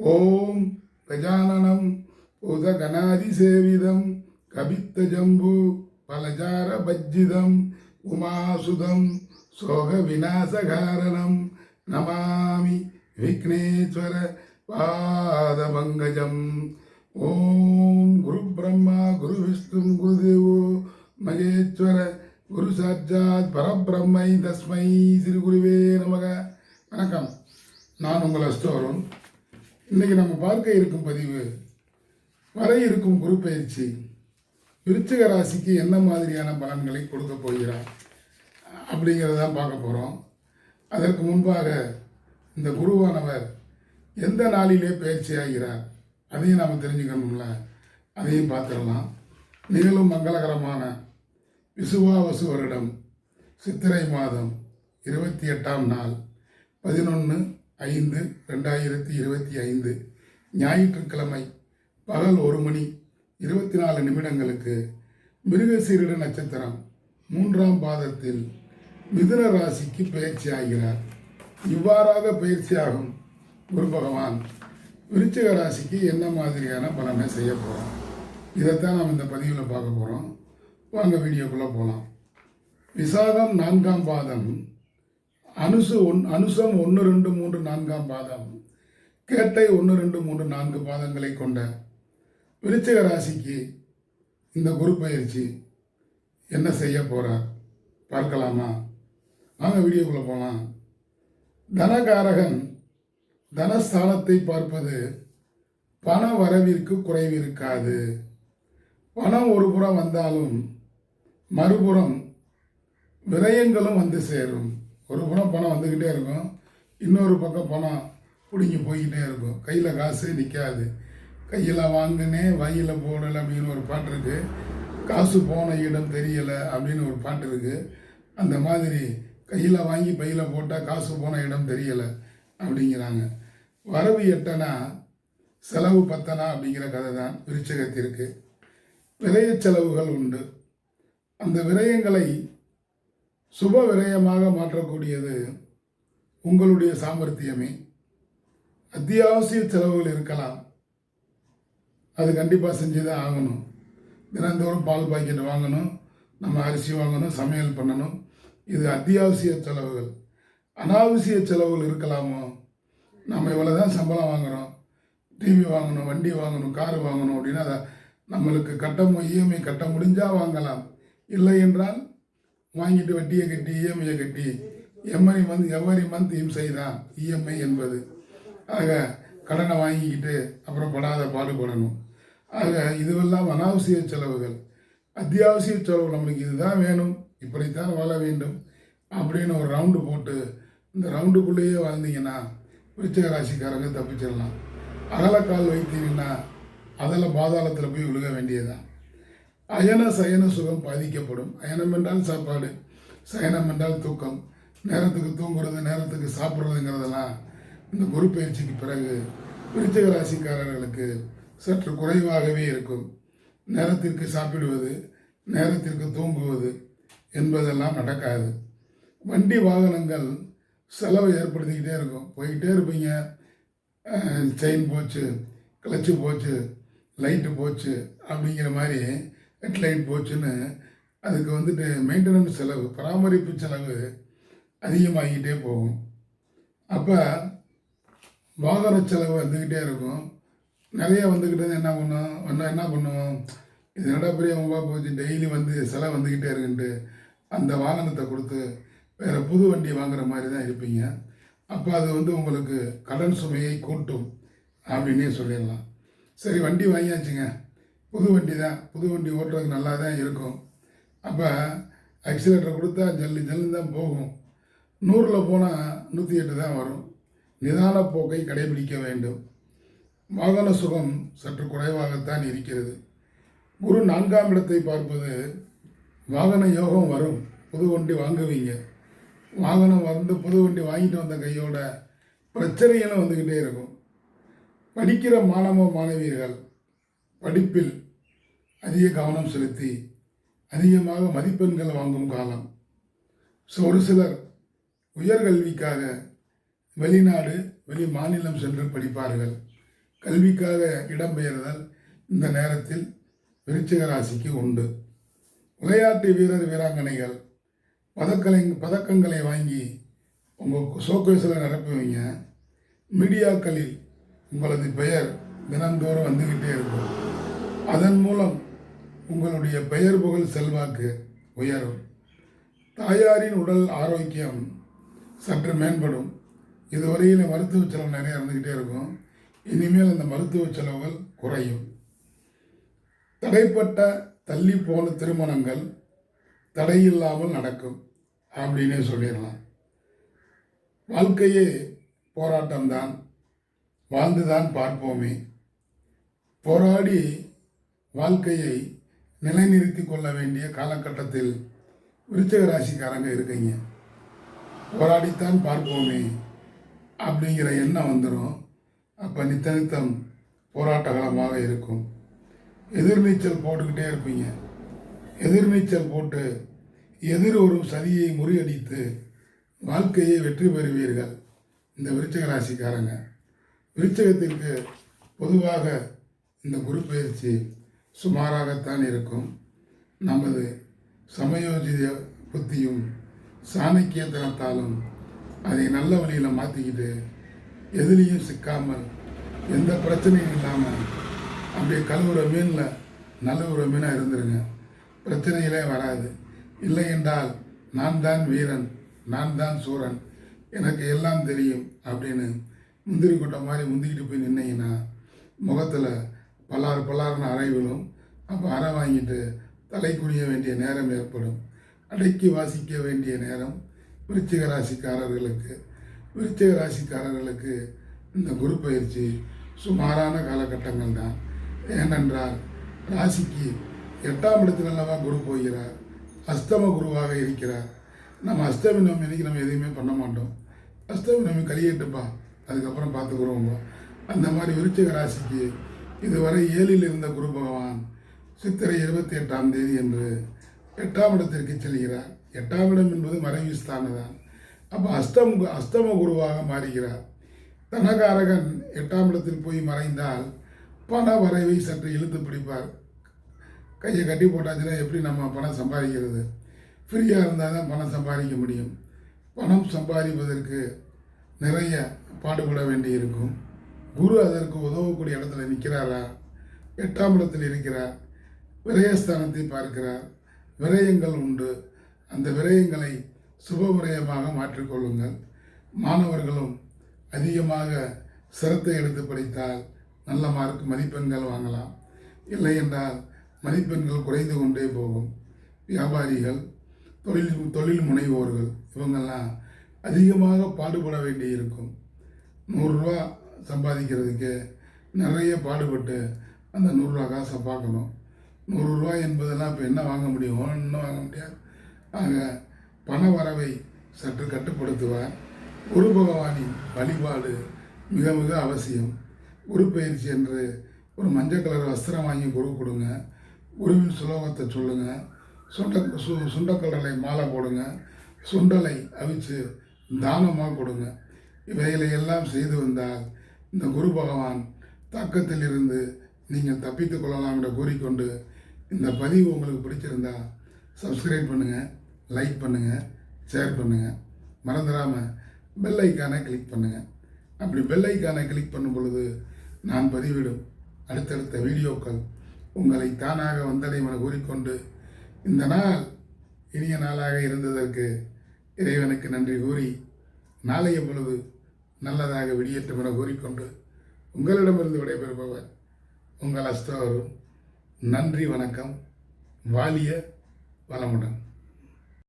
ஓம் கஜானனம் உதகணாதிசேவிதம் கபித்த ஜம்பு பலஜார பஜ்ஜிதம் உமாசுதம் சோக விநாசகாரணம் நமாமி விக்னேஸ்வர பாதபங்கஜம். ஓம் குரு பிரம்மா குரு விஷ்ணு குரு தேவோ மகேஸ்வர குரு சாட்சாத் பரபிரம்மை தஸ்மை ஸ்ரீ குருவே நமக. வணக்கம். நான் உங்கள் அஸ்தோரன். இன்றைக்கி நம்ம பார்க்க இருக்கும் பதிவு வர இருக்கும் குரு பயிற்சி விருச்சிக ராசிக்கு என்ன மாதிரியான பலன்களை கொடுக்க போகிறார் அப்படிங்கிறதான் பார்க்க போகிறோம் அதற்கு முன்பாக இந்த குருவானவர் எந்த நாளிலே பயிற்சி ஆகிறார் அதையும் நாம் தெரிஞ்சுக்கணும்ல? அதையும் பார்த்துடலாம். நிகழும் மங்களகரமான விசுவாவசு வருடம் சித்திரை மாதம் இருபத்தி எட்டாம் நாள் பதினொன்று ஐந்து ரெண்டாயிரத்தி இருபத்தி ஐந்து ஞாயிற்றுக்கிழமை பகல் ஒரு மணி இருபத்தி நாலு நிமிடங்களுக்கு மிருகசீரிட நட்சத்திரம் மூன்றாம் பாதத்தில் மிதுன ராசிக்கு பயிற்சி ஆகிறார் இவ்வாறாக பயிற்சியாகும் குரு பகவான் விருச்சிக ராசிக்கு என்ன மாதிரியான பலனை செய்ய போகிறோம் இதைத்தான் நாம் இந்த பதிவில் பார்க்க போகிறோம் வாங்க வீடியோக்குள்ளே போகலாம் விசாகம் நான்காம் பாதம் அனுசு ஒன் அனுசம் ஒன்று ரெண்டு மூன்று நான்காம் பாதம். கேட்டை ஒன்று ரெண்டு மூன்று நான்கு பாதங்களை கொண்ட விருச்சிக ராசிக்கு இந்த குரு பயிற்சி என்ன செய்ய போகிறார் பார்க்கலாமா? வாங்க வீடியோக்குள்ளே போகலாம் தனகாரகன் தனஸ்தானத்தை பார்ப்பது பண வரவிற்கு குறைவு இருக்காது பணம் ஒரு புறம் வந்தாலும் மறுபுறம் விரயங்களும் வந்து சேரும். ஒரு புறம் பணம் வந்துக்கிட்டே இருக்கும். இன்னொரு பக்கம் பணம் பிடிங்கி போய்கிட்டே இருக்கும். கையில் காசு நிற்காது கையில் வாங்கினேன் வாயில் போடலை அப்படின்னு ஒரு பாட்டு இருக்குது காசு போன இடம் தெரியலை அப்படின்னு ஒரு பாட்டு இருக்குது அந்த மாதிரி கையில் வாங்கி பையில் போட்டால் காசு போன இடம் தெரியலை அப்படிங்கிறாங்க. வரவு எட்டனா செலவு பத்தனா அப்படிங்கிற கதை தான் விருச்சகத்திற்கு. விரய செலவுகள் உண்டு. அந்த விரயங்களை சுப விரயமாக மாற்றக்கூடியது உங்களுடைய சாமர்த்தியமே. அத்தியாவசிய செலவுகள் இருக்கலாம். அது கண்டிப்பாக செஞ்சு தான் ஆகணும். தினந்தோறும் பால் பாக்கெட் வாங்கணும் நம்ம அரிசி வாங்கணும் சமையல் பண்ணணும். இது அத்தியாவசிய செலவுகள். அனாவசிய செலவுகள் இருக்கலாமோ? நம்ம இவ்வளோ தான் சம்பளம் வாங்குகிறோம் டிவி வாங்கணும் வண்டி வாங்கணும் கார் வாங்கணும் அப்படின்னா அதை நம்மளுக்கு கட்ட இஎம்ஐ கட்ட முடிஞ்சால் வாங்கலாம். இல்லை என்றால் வாங்கிட்டு வட்டியை கட்டி இஎம்ஐயை கட்டி எம்ஐ மந்த் எவ்வரி மந்த் இம்சை தான் இஎம்ஐ என்பது. ஆக கடனை வாங்கிக்கிட்டு அப்புறம் படாத பாடுபடணும் ஆக இதுவெல்லாம் அனாவசிய செலவுகள். அத்தியாவசிய செலவு நம்மளுக்கு இதுதான் வேணும். இப்படித்தான் வாழ வேண்டும். அப்படின்னு ஒரு ரவுண்டு போட்டு இந்த ரவுண்டுக்குள்ளேயே வாழ்ந்தீங்கன்னா விருச்சிக ராசிக்காரங்க தப்பிச்சிடலாம். அகலக்கால் வைத்தீங்கன்னா அதில் பாதாளத்தில் போய் விழுக வேண்டியதுதான். அயன சயன சுகம் பாதிக்கப்படும். அயனம் என்றால் சாப்பாடு சயனம் என்றால் தூக்கம். நேரத்துக்கு தூங்குறது நேரத்துக்கு சாப்பிட்றதுங்கிறதெல்லாம் இந்த குரு பயிற்சிக்கு பிறகு விருச்சிக ராசிக்காரர்களுக்கு சற்று குறைவாகவே இருக்கும். நேரத்திற்கு சாப்பிடுவது நேரத்திற்கு தூங்குவது என்பதெல்லாம் நடக்காது. வண்டி வாகனங்கள் செலவை ஏற்படுத்திக்கிட்டே இருக்கும். போய்கிட்டே இருப்பீங்க. செயின் போச்சு கிளச்சு போச்சு லைட்டு போச்சு அப்படிங்கிற மாதிரி ஹெட்லைட் போச்சுன்னு அதுக்கு வந்துட்டு மெயின்டெனன்ஸ் செலவு பராமரிப்பு செலவு அதிகமாகிக்கிட்டே போகும். அப்போ வாகன செலவு வந்துக்கிட்டே இருக்கும். நிறைய வந்துக்கிட்டது என்ன பண்ணும் ஒன்று என்ன பண்ணுவோம்? இது என்னடா பெரிய போச்சு டெய்லி வந்து செலவு வந்துக்கிட்டே இருக்குன்ட்டு அந்த வாகனத்தை கொடுத்து வேறு புது வண்டி வாங்குற மாதிரி தான் இருப்பீங்க. அப்போ அது வந்து உங்களுக்கு கடன் சுமையை கூட்டும் அப்படின்னே சொல்லிடலாம். சரி வண்டி வாங்கியாச்சுங்க. புது வண்டி தான். புது வண்டி ஓட்டுறதுக்கு நல்லா தான் இருக்கும். அப்போ அக்சிலேட்டர் கொடுத்தா ஜல்லி ஜல்லு தான் போகும். நூறில் போனால் நூற்றி எட்டு தான் வரும். நிதான போக்கை கடைபிடிக்க வேண்டும். வாகன சுகம் சற்று குறைவாகத்தான் இருக்கிறது. குரு நான்காம் இடத்தை பார்ப்பது வாகன யோகம் வரும். புது வண்டி வாங்குவீங்க. வாகனம் வந்து புது வண்டி வாங்கிட்டு வந்த கையோட பிரச்சனைகளும் வந்துக்கிட்டே இருக்கும். படிக்கிற மாணவ மாணவியர்கள் படிப்பில் அதிக கவனம் செலுத்தி அதிகமாக மதிப்பெண்கள் வாங்கும் காலம். ஸோ ஒரு சிலர் உயர்கல்விக்காக வெளிநாடு வெளி மாநிலம் சென்று படிப்பார்கள். கல்விக்காக இடம்பெயர்தல் இந்த நேரத்தில் விருச்சிக ராசிக்கு உண்டு. விளையாட்டு வீரர் வீராங்கனைகள் பதக்கலை பதக்கங்களை வாங்கி உங்கள் சோக்கேஸில் நிரப்புவீங்க மீடியாக்களில் உங்களது பெயர் தினந்தோறும் வந்துக்கிட்டே இருக்கும். அதன் மூலம் உங்களுடைய பெயர் புகழ் செல்வாக்கு உயரும். தாயாரின் உடல் ஆரோக்கியம் சற்று மேம்படும். இதுவரையில் மருத்துவ செலவு நிறைய இருந்துக்கிட்டே இருக்கும். இனிமேல் அந்த மருத்துவ செலவுகள் குறையும். தடைப்பட்ட தள்ளி போன திருமணங்கள் தடையில்லாமல் நடக்கும் அப்படின்னே சொல்லிடலாம். வாழ்க்கையே போராட்டம்தான். வாழ்ந்துதான் பார்ப்போமே. போராடி வாழ்க்கையை நிலைநிறுத்தி கொள்ள வேண்டிய காலகட்டத்தில் விருச்சக ராசிக்காரங்க இருக்கீங்க. போராடித்தான் பார்ப்போமே அப்படிங்கிற எண்ணம் வந்துடும் அப்போ நித்த நித்தம் போராட்டகலமாக இருக்கும். எதிர்நீச்சல் போட்டுக்கிட்டே இருப்பீங்க. எதிர்நீச்சல் போட்டு எதிர் ஒரு சதியை முறியடித்து வாழ்க்கையை வெற்றி பெறுவீர்கள். இந்த விருச்சக ராசிக்காரங்க. விருச்சகத்திற்கு பொதுவாக இந்த குரு பயிற்சி சுமாராகத்தான் இருக்கும். நமது சமயோஜித புத்தியும் சாணக்கியத்தனத்தாலும் அதை நல்ல வழியில் மாற்றிக்கிட்டு எதுலேயும் சிக்காமல் எந்த பிரச்சனையும் இல்லாமல் அப்படியே கழுவுற மீனில் நழுவுற மீனாக இருந்துருங்க. பிரச்சனைகளே வராது. இல்லை என்றால் நான் தான் வீரன் நான் தான் சூரன் எனக்கு எல்லாம் தெரியும் அப்படின்னு முந்திரி கொட்டை மாதிரி முந்திக்கிட்டு போய் நின்னீங்கன்னா முகத்தில் பல்லாறு பல்லாறுன்னு அறை விழும் அப்போ அறை வாங்கிட்டு தலை குனிய வேண்டிய நேரம் ஏற்படும். அடக்கி வாசிக்க வேண்டிய நேரம் விருச்சிக ராசிக்காரர்களுக்கு. விருச்சிக ராசிக்காரர்களுக்கு இந்த குரு பயிற்சி சுமாரான காலகட்டங்கள் தான். ஏனென்றால் ராசிக்கு எட்டாம் இடத்துல அல்லவா குரு போகிறார். அஸ்தம குருவாக இருக்கிறார். நம்ம அஷ்டமி நோம்பி இன்றைக்கி நம்ம எதையுமே பண்ண மாட்டோம். அஸ்தமி நோம்பி கலியட்டுப்பா அதுக்கப்புறம் பார்த்துக்குறோம். அந்த மாதிரி விருச்சிக ராசிக்கு இதுவரை ஏழில் இருந்த குரு பகவான் சித்திரை இருபத்தி எட்டாம் தேதி என்று எட்டாம் இடத்திற்கு செல்கிறார். எட்டாம் இடம் என்பது மறைவு ஸ்தானதான் அப்போ அஷ்டம் அஷ்டம குருவாக மாறுகிறார். தனகாரகன் எட்டாம் இடத்தில் போய் மறைந்தால் பண வரைவை சற்று இழுத்து பிடிப்பார். கையை கட்டி போட்டாச்சுன்னா எப்படி நம்ம பணம் சம்பாதிக்கிறது? ஃப்ரீயாக இருந்தால் தான் பணம் சம்பாதிக்க முடியும். பணம் சம்பாதிப்பதற்கு நிறைய பாடுபட வேண்டியிருக்கும். குரு அதற்கு உதவக்கூடிய இடத்துல நிற்கிறாரா எட்டாம் இடத்தில் இருக்கிறார். விரயஸ்தானத்தை பார்க்கிறார். விரயங்கள் உண்டு. அந்த விரயங்களை சுப விரயமாக மாற்றிக்கொள்ளுங்கள் மாணவர்களும் அதிகமாக சிரத்தை எடுத்து படித்தால் நல்ல மார்க் மதிப்பெண்கள் வாங்கலாம். இல்லை என்றால் மதிப்பெண்கள் குறைந்து கொண்டே போகும். வியாபாரிகள் தொழில் தொழில் முனைவோர்கள் இவங்கெல்லாம் அதிகமாக பாடுபட வேண்டியிருக்கும். நூறுரூவா சம்பாதிக்கிறதுக்கு நிறைய பாடுபட்டு அந்த நூறுரூவா காசை பார்க்கணும். நூறுரூவா என்பதெல்லாம் இப்போ என்ன வாங்க முடியும் ஒன்றும் வாங்க முடியாது. ஆக பண வரவை சற்று கட்டுப்படுத்துவார். குரு பகவானின் வழிபாடு மிக மிக அவசியம். குரு பயிற்சி என்று ஒரு மஞ்சள் கலர் வஸ்திரம் வாங்கி குரு கொடுங்க. குருவின் சுலோகத்தை சொல்லுங்கள் சுண்ட சு சுண்டக்கடலை மாலை போடுங்க. சுண்டலை அவிச்சு தானமாக கொடுங்க. இவைகளை எல்லாம் செய்து வந்தால் இந்த குரு பகவான் தாக்கத்தில் இருந்து நீங்கள் தப்பித்து கொள்ளலாம் என்று கூறிக்கொண்டு இந்த பதிவு உங்களுக்கு பிடிச்சிருந்தா சப்ஸ்கிரைப் பண்ணுங்கள் லைக் பண்ணுங்கள் ஷேர் பண்ணுங்கள் மறந்துடாமல் பெல் ஐக்கானை கிளிக் பண்ணுங்கள் அப்படி பெல் ஐக்கானை கிளிக் பண்ணும் பொழுது நான் பதிவிடும் அடுத்தடுத்த வீடியோக்கள் உங்களை தானாக வந்தடையும் என கூறிக்கொண்டு இந்த நாள் இனிய நாளாக இருந்ததற்கு இறைவனுக்கு நன்றி கூறி நாளைய பொழுது நல்லதாக வெளியேற்றும் என கூறிக்கொண்டு உங்களிடமிருந்து விடைபெறுபவர் உங்கள் அஸ்தவரும் நன்றி வணக்கம். வாலிய வளமுடன்.